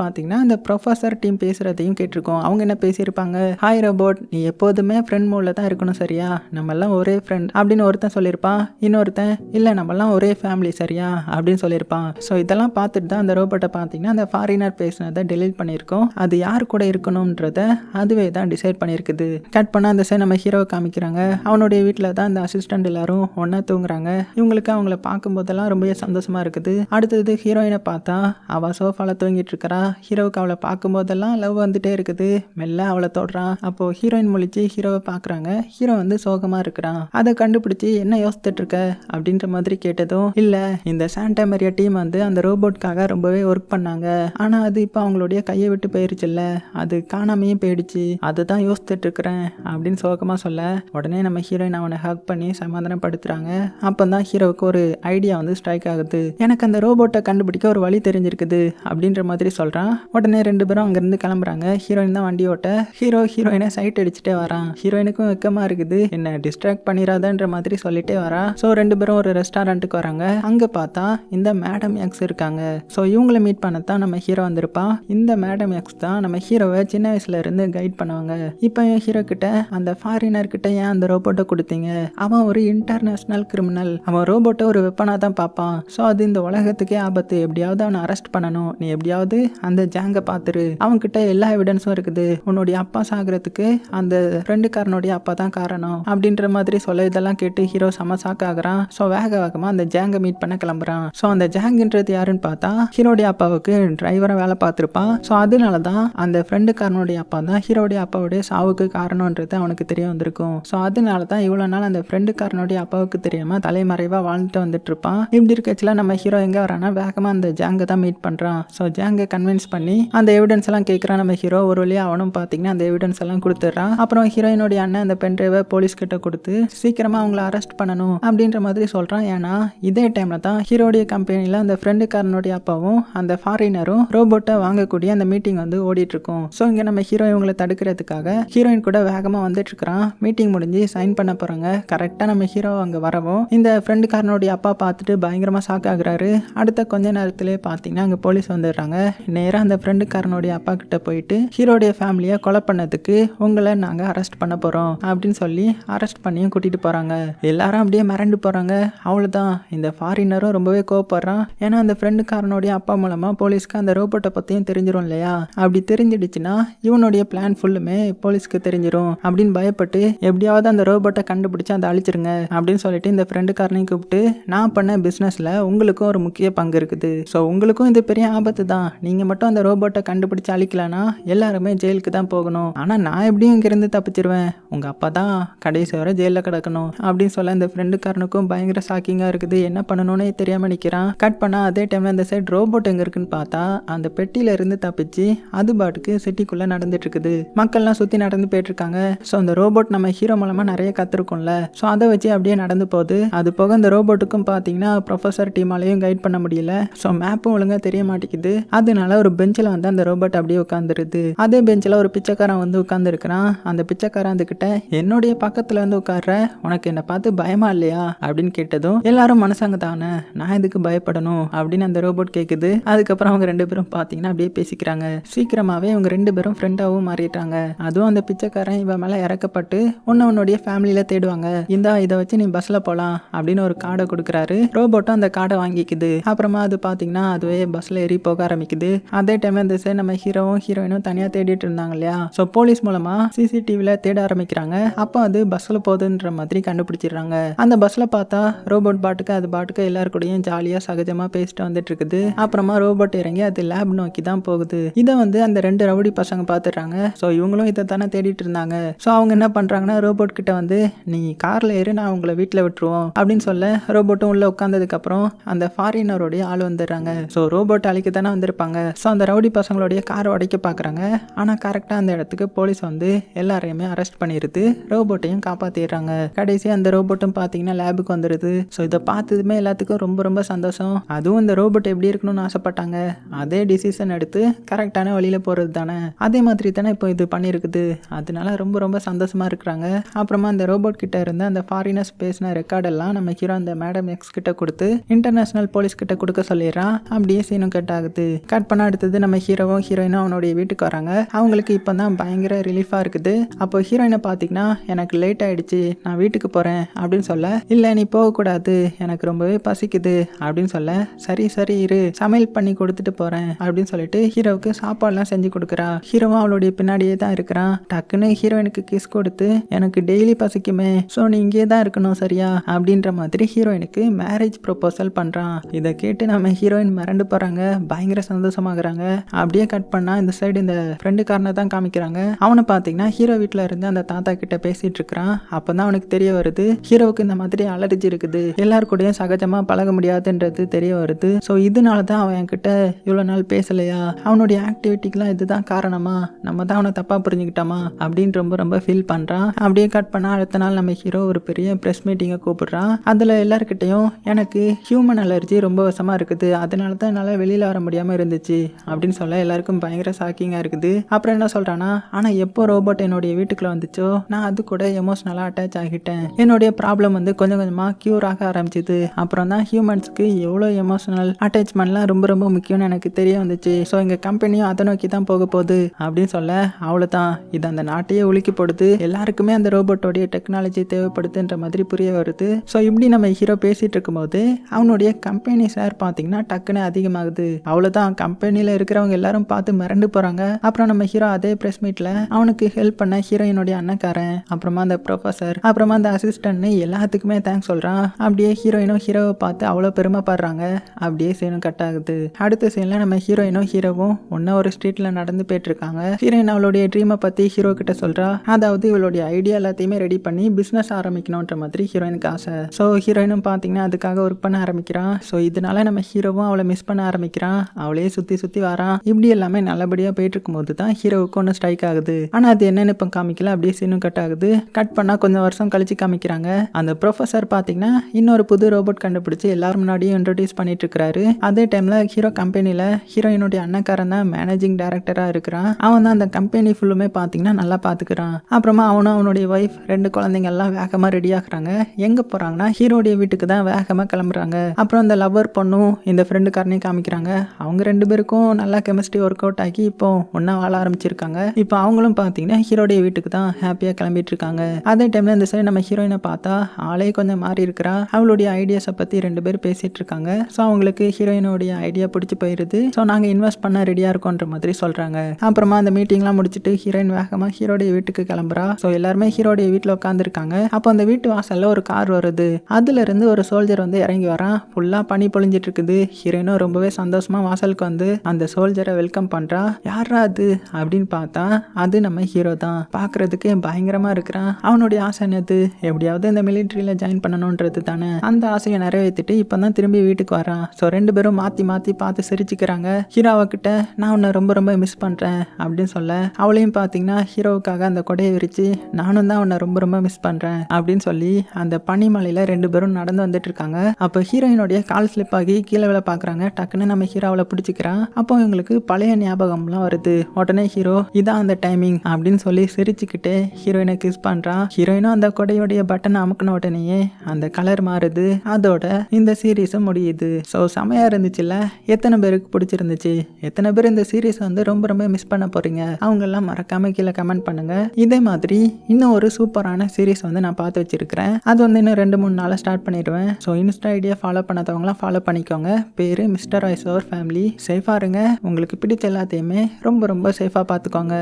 பார்த்தீங்கன்னா இந்த ப்ரொஃபஸர் டீம் பேசுகிறதையும் கேட்டிருக்கோம். அவங்க என்ன பேசியிருப்பாங்க? ஹாய் ரோபோட் நீ எப்போதுமே ஃப்ரெண்ட் மோடில் தான் இருக்கணும் சரியா? நம்மெல்லாம் ஒரே ஃப்ரெண்ட் அப்படின்னு ஒருத்தன் சொல்லியிருப்பான். இன்னொருத்தன் இல்லை நம்மலாம் ஒரே ஃபேமிலி சரியா? அப்படின்னு சொல்லியிருப்பான். ஸோ இதெல்லாம் பார்த்துட்டு தான் அந்த ரோபோட்டை பார்த்தீங்கன்னா அந்த ஃபாரினர் பேசினதை டெலீட் பண்ணியிருக்கோம். அது யார் கூட இருக்கணுன்றத அதுவே தான் டிசைட் பண்ணியிருக்குது. கட் பண்ணால் அந்த சைடு நம்ம ஹீரோவை காமிக்கிறாங்க. அவனுடைய வீட்டில் தான் அந்த அசிஸ்டன்ட் எல்லாரும் ஒன்றா தூங்குறாங்க. இவங்களுக்கு அவங்கள பார்க்கும்போதெல்லாம் ரொம்பவே சந்தோஷமாக இருக்குது. அடுத்தது ஹீரோயினை பார்த்தா அவள் சோஃபாவில் தூங்கிட்டு இருக்கிறா ஹீரோவுக்கு அவளை பார்க்கும்போதெல்லாம் லவ் வந்துட்டே இருக்குது. மெல்ல அவளை தொடுறான். அப்போது ஹீரோயின் முழிச்சு ஹீரோவை பார்க்குறாங்க. ஹீரோ வந்து சோகமாக இருக்கிறான். அதை கண்டுபிடிச்சி என்ன யோசித்துட்டு இருக்க அப்படின்ற மாதிரி கேட்டதும் இல்லை இந்த சாண்டா மரியா டீம் வந்து அந்த ரோபோட்காக ரொம்பவே ஒர்க் பண்ணாங்க. ஆனால் அது இப்போ அவங்களுடைய கையை விட்டு போயிருச்சுல்ல. அது காணாமையே போயிடுச்சு. அதுதான் யோசித்துட்டு இருக்கிறேன் அப்படின்னு சோகமாக சொல்ல உடனே நம்ம ஹீரோயின் அவனை ஹக் பண்ணி சமாதானப்படுத்துகிறாங்க அப்போ தான் ஹீரோவுக்கு ஒரு ஐடியா வந்து ஸ்ட்ரைக் ஆகுது. எனக்கு அந்த ரோபோட்டை கண்டுபிடிக்க ஒரு வழி தெரிஞ்சிருக்குது அப்படின்ற மாதிரி சொல்கிறான் உடனே ரெண்டு பேரும் அங்கேருந்து கிளம்புறாங்க. ஹீரோயின் தான் வண்டி ஓட்ட. ஹீரோ ஹீரோயினை சைட் அடிச்சுட்டே வரான். ஹீரோயினுக்கும் வெக்கமாக இருக்குது. என்ன டிஸ்ட்ராக்ட் பண்ணிடாதன்ற மாதிரி சொல்லிட்டே வரா ஸோ ரெண்டு பேரும் ஒரு ரெஸ்டாரண்ட்டுக்கு வராங்க. அங்கே பார்த்தா இந்த மேடம் எக்ஸ் இருக்காங்க. ஸோ இவங்களை மீட் பண்ணத்தான் நம்ம ஹீரோ வந்திருப்பான். இந்த மேடம் எக்ஸ் தான் நம்ம ஹீரோவை சின்ன வயசுல இருந்து கைட் பண்ணுவாங்க. இப்போ என் ஹீரோ கிட்ட அந்த ஃபாரினர் கிட்ட ஏன் அந்த ரோபோட்டை கொடுத்தீங்க? அவன் ஒரு இன்டர்நேஷனல் கிரிமினல் அவன் ரோபோட்டை ஒரு வெப்பனாக தான் பார்ப்பான். ஸோ அது இந்த உலகத்துக்கே ஆபத்து எப்படி எப்படியாவது அவனை அரெஸ்ட் பண்ணணும். நீ எப்படியாவது அந்த ஜாங்கை பார்த்துரு. அவன்கிட்ட எல்லா எவிடன்ஸும் இருக்குது. உன்னுடைய அப்பா சாகிறதுக்கு அந்த ஃப்ரெண்டுக்காரனுடைய அப்பா தான் காரணம் அப்படின்ற மாதிரி சொல்ல இதெல்லாம் கேட்டு ஹீரோ செம சாக் ஆகுறான். ஸோ வேக வேகமாக அந்த ஜாங்கை மீட் பண்ண கிளம்புறான். ஸோ அந்த ஜாங்குன்றது யாருன்னு பார்த்தா ஹீரோடைய அப்பாவுக்கு டிரைவரை வேலை பார்த்துருப்பான். ஸோ அதனால தான் அந்த ஃப்ரெண்டுக்காரனுடைய அப்பா தான் ஹீரோடைய அப்பாவுடைய சாவுக்கு காரணம்ன்றது அவனுக்கு தெரிய வந்திருக்கும். ஸோ அதனால தான் இவ்வளோ நாள் அந்த ஃப்ரெண்டுக்காரனுடைய அப்பாவுக்கு தெரியாமல் தலைமறைவாக வாழ்ந்துட்டு வந்துட்டு இருப்பான். இப்படி இருக்கச்சில நம்ம ஹீரோ எங்கே வரானா வேகமாக அந்த ஜாங்கை தான் மீட் பண்ணுறான் ஸோ ஜாங்கை கன்வின்ஸ் பண்ணி அந்த எவிடன்ஸ் எல்லாம் கேட்குறான் நம்ம ஹீரோ ஒரு வழியாக அவனும் பார்த்தீங்கன்னா அந்த எவிடன்ஸ் எல்லாம் கொடுத்துட்றான். அப்புறம் ஹீரோயினுடைய அண்ணன் அந்த பென் டிரைவை போலீஸ் கிட்ட கொடுத்து சீக்கிரமாக அவங்கள அரெஸ்ட் பண்ணணும் அப்படின்ற மாதிரி சொல்கிறான் ஏன்னா இதே டைமில் தான் ஹீரோடைய கம்பெனியில் அந்த ஃப்ரெண்டுக்காரனுடைய அப்பாவும் அந்த ஃபாரினரும் ரோபோட்டை வாங்கக்கூடிய அந்த மீட்டிங் வந்து ஓடிட்டு இருக்கும் ஸோ இங்கே நம்ம ஹீரோ இவங்களை தடுக்கிறதுக்காக ஹீரோயின் கூட வேகமாக வந்துட்டு இருக்கிறான் மீட்டிங் முடிஞ்சு சைன் பண்ண போகிறாங்க கரெக்டாக நம்ம ஹீரோ அங்கே வரவும் இந்த ஃப்ரெண்டுக்காரனுடைய அப்பா பார்த்துட்டு பயங்கரமாக ஷாக் ஆகுறாரு. அடுத்த கொஞ்ச நேரத்தில் பார்த்தீங்கன்னா அங்கே போலீஸ் வந்துடுறாங்க. நேராக அந்த ஃப்ரெண்டுக்காரனுடைய அப்பா கிட்ட போயிட்டு ஹீரோடைய ஃபேமிலியை கொலை பண்ணதுக்கு உங்களை நாங்கள் அரெஸ்ட் பண்ண போகிறோம் அப்படின்னு சொல்லி அரெஸ்ட் பண்ணியும் கூட்டிகிட்டு போகிறாங்க எல்லாரும் அப்படியே மிரண்டு போகிறாங்க அவ்வளோதான் இந்த ஃபாரினரும் ரொம்பவே கோவப்படுறான். ஏன்னா அந்த ஃப்ரெண்டுக்காரனுடைய அப்பா மூலமாக போலீஸ்க்கு அந்த ரோபோட்டை பற்றியும் தெரிஞ்சிரும் இல்லையா? அப்படி தெரிஞ்சிடுச்சுன்னா இவனுடைய பிளான் ஃபுல்லுமே போலீஸ்க்கு தெரிஞ்சிடும் அப்படின்னு பயப்பட்டு எப்படியாவது அந்த ரோபோட்டை கண்டுபிடிச்சு அதை அழிச்சிருங்க அப்படின்னு சொல்லிட்டு இந்த ஃப்ரெண்டுக்காரனையும் கூப்பிட்டு நான் பண்ண பிஸ்னஸில் உங்களுக்கும் ஒரு முக்கிய பங்கு இருக்குது. ஸோ உங்களுக்கும் இது பெரிய ஆபத்து தான். நீங்கள் மட்டும் அந்த ரோபோட்டை கண்டுபிடிச்சு அழிக்கலனா எல்லாருமே ஜெயிலுக்கு தான் போகணும். ஆனால் நான் எப்படியும் இங்கேருந்து தப்பிச்சிருவேன். உங்கள் அப்பா தான் கடைசி வரை ஜெயிலில் கிடக்கணும் அப்படின்னு சொல்ல இந்த ஃப்ரெண்டுக்காரனுக்கும் பயங்கர ஷாக்கிங்காக இருக்குது. என்ன பண்ணணும்னே தெரியாமல் நிற்கிறான் கட் பண்ணால் அதே டைமில் அந்த சைடு ரோபோட் எங்கே இருக்குன்னு பார்த்தா அந்த பெட்டியில இருந்து தப்பிச்சு அது பாட்டுக்கு சிட்டிக்குள்ளே நடந்துட்டு இருக்குது. மக்கள்லாம் சுற்றி நடந்து போயிட்டு இருக்காங்க ஸோ அந்த ரோபோட் நம்ம ஹீரோ மூலமாக நிறைய கற்றுருக்கோம்ல ஸோ அதை வச்சு அப்படியே நடந்து போகுது. அது போக அந்த ரோபோட்டுக்கும் பார்த்தீங்கன்னா ப்ரொஃபஸர் டீமாலையும் கைட் பண்ண முடியல. ஸோ மேப்பும் ஒழுங்காக தெரிய மாட்டேங்குது. அதனால ஒரு பெஞ்சில் வந்து அந்த ரோபோட் அப்படியே உட்காந்துருது அதே பெஞ்சில் ஒரு பிச்சைக்காரன் வந்து உட்காந்துருக்கிறான் அந்த பிச்சைக்காரன் அதுக்கிட்ட என்னுடைய பக்கத்தில் வந்து உட்கார்ற? உனக்கு என்னை பார்த்து பயமா இல்லையா? அப்படின்னு கேட்டதும் எல்லாரும் மனசாங்க தானே? நான் எதுக்கு பயப்படணும்? அப்படின்னு அந்த ரோபோட் கேட்குது அதுக்கப்புறம் அவங்க ரெண்டு பேரும் பார்த்தீங்கன்னா அப்படியே பேசிக்கிறாங்க. சீக்கிரமாகவே இவங்க ரெண்டு பேரும் ஃப்ரெண்டாகவும் மாறிட்டாங்க அதுவும் அந்த பிச்சைக்காரன் இவன் மேலே இறக்கப்பட்டு உன்னை உன்னுடைய ஃபேமிலியில் தேடுவாங்க. இந்தா இதை வச்சு நீ பஸ்ஸில் போகலாம் அப்படின்னு ஒரு கார்டை கொடுக்குறாரு. ரோபோட்டும் அந்த கார்டை வாங்கிக்குது. அப்புறமா அது பார்த்தீங்கன்னா அதுவே பஸ்ஸில் ஏறி போக ஆரம்பிக்குது. அதே டைம் இந்த சைடு நம்ம ஹீரோவும் ஹீரோயினும் தனியாக தேடிட்டு இருந்தாங்க இல்லையா? ஸோ போலீஸ் மூலமாக சிசிடிவியில் தேட ஆரம்பிக்கிறாங்க. அப்போ அது பஸ்ஸில் போகுதுன்ற மாதிரி கண்டுபிடிச்சிடுறாங்க. அந்த பஸ்ஸில் பார்த்தா ரோபோட் பாட்டுக்கு அது பாட்டுக்கு எல்லாருக்கூடையும் கூடயும் ஜாலியாக சகஜமாக பேசிட்டு வந்துட்டு இருக்குது அப்புறமா ரோபோட் இறங்கி அது லேப் நோக்கி தான் போகுது. இதை வந்து அந்த ரெண்டு ரவுடி பசங்க பார்த்துடுறாங்க ஸோ இவங்களும் இதை தானே தேடிட்டு இருந்தாங்க. ஸோ அவங்க என்ன பண்ணுறாங்கன்னா ரோபோட் கிட்ட வந்து நீ காரில் ஏறு நான் உங்களை வீட்டில் விட்டுருவோம். அப்படின்னு சொல்ல ரோபோட்டும் உள்ளே உட்காந்ததுக்கப்புறம் அந்த ஃபாரினருடைய ஆள் வந்துடுறாங்க. ஸோ ரோபோட் அழிக்க தானே வந்திருப்பாங்க. ஸோ அந்த ரவுடி பசங்களுடைய காரை உடைக்க பார்க்குறாங்க ஆனால் கரெக்டாக அந்த இடத்துக்கு போலீஸ் வந்து எல்லாரையுமே அரெஸ்ட் பண்ணிடுது. ரோபோட்டையும் காப்பாற்றிடுறாங்க கடைசி அந்த ரோபோட்டும் பார்த்தீங்கன்னா லேபுக்கு வந்துடுது ஸோ இதை பார்த்ததுமே எல்லாத்துக்கும் ரொம்ப ரொம்ப சந்தோஷம். அதுவும் இந்த ரோபோட் எப்படி இருக்கணும்னு ஆசைப்பட்டாங்க. அதே டிசிஷன் எடுத்து கரெக்டான வழியில் போகிறது தானே. அதே மாதிரி தானே இப்போ இது பண்ணியிருக்குது. அதனால ரொம்ப ரொம்ப சந்தோஷமாக இருக்கிறாங்க. அப்புறமா அந்த ரோபோட் கிட்ட இருந்து அந்த ஃபாரினர்ஸ் பேசின ரெக்கார்டெல்லாம் நம்ம ஹீரோ அந்த மேடம் எக்ஸ் கிட்ட கொடுத்து இன்டர்நேஷனல் போலீஸ் கிட்ட கொடுக்க சொல்லிடுறான் அப்படியே சீனும் கட் ஆகுது கட் பண்ண அடுத்தது நம்ம ஹீரோவும் ஹீரோயினும் அவனுடைய வீட்டுக்கு வராங்க. அவங்களுக்கு இப்போ தான் பயங்கர ரிலீஃபாக இருக்குது. அப்போ ஹீரோயினை பார்த்தீங்கன்னா எனக்கு லேட் ஆயிடுச்சு நான் வீட்டுக்கு போகிறேன் அப்படின்னு சொல்ல இல்லை நீ போகக்கூடாது எனக்கு ரொம்பவே பசிக்குது அப்படின்னு சொல்ல சரி சரி இரு சமையல் பண்ணி கொடுத்துட்டு போகிறேன் அப்படின்னு சொல்லிட்டு ஹீரோவுக்கு சாப்பாடுலாம் செஞ்சு கொடுக்குறா. ஹீரோவும் அவளுடைய பின்னாடியே தான் இருக்கிறான் டக்குன்னு ஹீரோயினுக்கு கிஸ் கொடுத்து எனக்கு டெய்லி பசிக்குமே ஸோ நீ இங்கே தான் இருக்கணும் சரியா? அப்படின்ற மாதிரி ஹீரோயினுக்கு மேரேஜ் ப்ரொபோசல் பண்ணுறான் இதை கேட்டு நம்ம ஹீரோ ஹீரோயின் மிரண்டு போகிறாங்க பயங்கர சந்தோஷமாகறாங்க. அப்படியே கட் பண்ணால் இந்த சைடு இந்த ஃப்ரெண்டு காரனை தான் காமிக்கிறாங்க. அவனை பார்த்தீங்கன்னா ஹீரோ வீட்டில் இருந்து அந்த தாத்தா கிட்ட பேசிட்டு இருக்கிறான். அப்போ தான் அவனுக்கு தெரிய வருது ஹீரோவுக்கு இந்த மாதிரி அலர்ஜி இருக்குது. எல்லார் கூடயும் சகஜமாக பழக முடியாதுன்றது தெரிய வருது. ஸோ இதனால தான் அவன் என்கிட்ட இவ்வளோ நாள் பேசலையா? அவனுடைய ஆக்டிவிட்டிக்கெலாம் இதுதான் காரணமா? நம்ம தான் அவனை தப்பாக புரிஞ்சுக்கிட்டோமா? அப்படின்னு ரொம்ப ரொம்ப ஃபீல் பண்ணுறான் அப்படியே கட் பண்ணால் அடுத்த நாள் நம்ம ஹீரோ ஒரு பெரிய ப்ரெஸ் மீட்டிங்கை கூப்பிடுறான். அதில் எல்லாருக்கிட்டையும் எனக்கு ஹியூமன் அலர்ஜி ரொம்ப வசமாக இருக்குது. அதனால தான் என்னால் வெளியில் வர முடியாமல் இருந்துச்சு அப்படின்னு சொல்ல எல்லாருக்கும் பயங்கர ஷாக்கிங்காக இருக்குது. அப்புறம் என்ன சொல்கிறான்னா ஆனால் எப்போ ரோபோட் என்னுடைய வீட்டுக்குள்ளே வந்துச்சோ நான் அது கூட எமோஷ்னலாக அட்டாச் ஆகிட்டேன். என்னுடைய ப்ராப்ளம் வந்து கொஞ்சம் கொஞ்சமாக க்யூர் ஆக ஆரம்பிச்சிது. அப்புறம் தான் ஹியூமன்ஸ்க்கு எவ்வளோ எமோஷனல் அட்டாச்மெண்ட்லாம் ரொம்ப ரொம்ப முக்கியம்னு எனக்கு தெரிய வந்துச்சு. ஸோ எங்கள் கம்பெனியும் அதை நோக்கி தான் போக போகுது அப்படின்னு சொல்ல அவ்வளோதான் இது அந்த நாட்டையே ஒழுக்கி போடுது. எல்லாருக்குமே அந்த ரோபோட்டோடைய டெக்னாலஜி தேவைப்படுதுன்ற மாதிரி புரிய வருது. ஸோ இப்படி நம்ம ஹீரோ பேசிகிட்டு இருக்கும்போது அவனுடைய கம்பெனி சார் பார்த்தீங்கன்னா டக்குன்னு அதிகமாகுது. அவ்வளோதான் கம்பெனியில் இருக்கிறவங்க எல்லாரும் பார்த்து மிரண்டு போகிறாங்க அப்புறம் நம்ம ஹீரோ அதே ப்ரெஸ் மீட்டில் அவனுக்கு ஹெல்ப் பண்ண ஹீரோயினுடைய அண்ணக்காரன் அப்புறமா அந்த ப்ரொஃபஸர் அப்புறமா அந்த அசிஸ்டன்ட்னு எல்லாத்துக்குமே தேங்க்ஸ் சொல்கிறான் அப்படியே ஹீரோயினும் ஹீரோவை பார்த்து அவ்வளோ பெருமைப்படுறாங்க. அப்படியே சீனும் கட் ஆகுது. அடுத்த சீனில் நம்ம ஹீரோயினும் ஹீரோவும் ஒன்றா ஒரு ஸ்ட்ரீட்டில் நடந்து போயிட்டு இருக்காங்க ஹீரோயின் அவளுடைய ட்ரீமை பற்றி ஹீரோ கிட்ட சொல்கிறா அதாவது இவளுடைய ஐடியா எல்லாத்தையுமே ரெடி பண்ணி பிஸ்னஸ் ஆரம்பிக்கணுன்ற மாதிரி ஹீரோயினுக்கு ஆசை. ஸோ ஹீரோயினும் பார்த்தீங்கன்னா அதுக்காக ஒர்க் பண்ண ஆரம்பிக்கிறான். ஸோ இதனால நம்ம ஹீரோவும் அவளை மிஸ் பண்ண ஆரம்பிக்கிறான் அவளே சுற்றி சுற்றி வரான் இப்படி எல்லாமே நல்லபடியாக போயிட்டு இருக்கும்போது தான் ஹீரோவுக்கு ஒன்று ஸ்ட்ரைக் ஆகுது. ஆனால் அது என்னென்னு இப்போ காமிக்கல. அப்படியே சீனும் கட் ஆகுது. கட் பண்ணால் கொஞ்சம் வருஷம் கழிச்சு காமிக்கிறாங்க. அந்த ப்ரொஃபஸர் பார்த்தீங்கன்னா இன்னொரு புது ரோபோட் கண்டுபிடிச்சு எல்லாரும் முன்னாடியும் இன்ட்ரடியூஸ் பண்ணிட்டு இருக்காரு அதே டைமில் ஹீரோ கம்பெனியில் ஹீரோயினுடைய அண்ணக்காரன் தான் மேனேஜிங் டேரக்டராக இருக்கிறான். அவன் தான் அந்த கம்பெனி ஃபுல்லுமே பார்த்தீங்கன்னா நல்லா பார்த்துக்கிறான் அப்புறமா அவனும் அவனுடைய ஒய்ஃப் ரெண்டு குழந்தைங்க எல்லாம் வேகமாக ரெடி ஆகுறாங்க. எங்கே போகிறாங்கன்னா ஹீரோடைய வீட்டுக்கு தான் வேகமாக கிளம்புறாங்க. அப்புறம் அந்த லவ்வர் பொண்ணும் இந்த ஃப்ரெண்டுக்காரனே காமிக்கிறாங்க. அவங்க ரெண்டு பேருக்கும் நல்லா கெமிஸ்ட்ரி ஒர்க் அவுட் ஆகி இப்போ ஒன்றா வாழ ஆரம்பிச்சிருக்காங்க. இப்போ அவங்களும் பார்த்தீங்கன்னா ஹீரோடைய வீட்டுக்கு தான் ஹாப்பியாக கிளம்பிட்டு இருக்காங்க அதே டைமில் இந்த சைடு நம்ம ஹீரோயினை பார்த்தா ஆளே கொஞ்சம் மாறி இருக்கிறா. அவளுடைய ஐடியாஸை பற்றி ரெண்டு பேர் பேசிகிட்டு இருக்காங்க. ஸோ அவங்களுக்கு ஹீரோயினுடைய ஐடியா பிடிச்சி போயிருது. ஸோ நாங்கள் இன்வெஸ்ட் பண்ண ரெடியாக இருக்கோன்ற மாதிரி சொல்கிறாங்க அப்புறமா அந்த மீட்டிங்லாம் முடிச்சுட்டு ஹீரோயின் வேகமாக ஹீரோடைய வீட்டுக்கு கிளம்புறா. ஸோ எல்லாருமே ஹீரோடைய வீட்டில் உட்காந்துருக்காங்க அப்போ அந்த வீட்டு வாசலில் ஒரு கார் வருது. அதுலேருந்து ஒரு சோல்ஜர் வந்து இறங்கி வரான். ஃபுல்லாக பனி பொழிஞ்சிட்டு இருக்குது. ஹீரோயினும் ரொம்பவே சந்தோஷமாக வாசலுக்கு வந்து அந்த சோல்ஜரை வெல்கம் பண்ணுறா யாரா அது? அப்படின்னு பார்த்தா அது நம்ம ஹீரோ தான். பார்க்குறதுக்கு பயங்கரமாக இருக்கிறான். அவனுடைய ஆசை என்னது? எப்படியாவது இந்த மிலிட்ரியில் ஜாயின் பண்ணணுன்றது தானே. அந்த ஆசையை நிறைவேற்றிட்டு இப்போ தான் திரும்பி வீட்டுக்கு வரான் ஸோ ரெண்டு பேரும் மாற்றி மாற்றி பார்த்து சிரிச்சுக்கிறாங்க. ஹீரோவை கிட்ட நான் உன்னை ரொம்ப ரொம்ப மிஸ் பண்ணுறேன் அப்படின்னு சொல்ல அவளையும் பார்த்தீங்கன்னா ஹீரோவுக்காக அந்த கொடையை விரித்து நானும் தான் உன்னை ரொம்ப ரொம்ப மிஸ் பண்ணுறேன் அப்படின்னு சொல்லி அந்த பனிமலையில் ரெண்டு பேரும் நடந்து வந்துட்டு இருக்காங்க. அப்போ ஹீரோயினுடைய கால் ஸ்லிப் ஆகி கீழே விழ பார்க்குறாங்க. டக்குன்னு நம்ம ஹீரோவில் பிடிச்சிக்கிறான் அப்போ இவங்களுக்கு பழைய ஞாபகம்லாம் வருது. உடனே ஹீரோ இதான் அந்த டைமிங் அப்படின்னு சொல்லி சிரிச்சுக்கிட்டே ஹீரோயினை கிஸ் பண்ணுறான் ஹீரோயினும் அந்த கொடையோடைய பட்டனை அமுக்கின உடனேயே அந்த கலர் மாறுது. அதோட இந்த சீரீஸும் முடியுது. ஸோ செமையாக இருந்துச்சுல்ல? எத்தனை பேருக்கு பிடிச்சிருந்துச்சு? எத்தனை பேர் இந்த சீரீஸ் வந்து ரொம்ப ரொம்ப மிஸ் பண்ண போகிறீங்க அவங்கெல்லாம் மறக்காம கீழே கமெண்ட் பண்ணுங்க. இதே மாதிரி இன்னும் ஒரு சூப்பரான சீரீஸ் வந்து நான் பார்த்து வச்சிருக்கிறேன். அது வந்து இன்னும் ரெண்டு மூணு நாளாக ஸ்டார்ட் பண்ணிடுவேன். ஸோ இன்ஸ்டா ஐடியா ஃபாலோ பண்ணாதவங்களாம் ஃபாலோ பண்ணிக்கோங்க. பேர் மிஸ்டர் ஐஸ் அவர் ஃபேமிலி. சேஃபாக இருங்க. உங்களுக்கு பிடித்த எல்லாத்தையுமே ரொம்ப ரொம்ப சேஃபாக பார்த்துக்கோங்க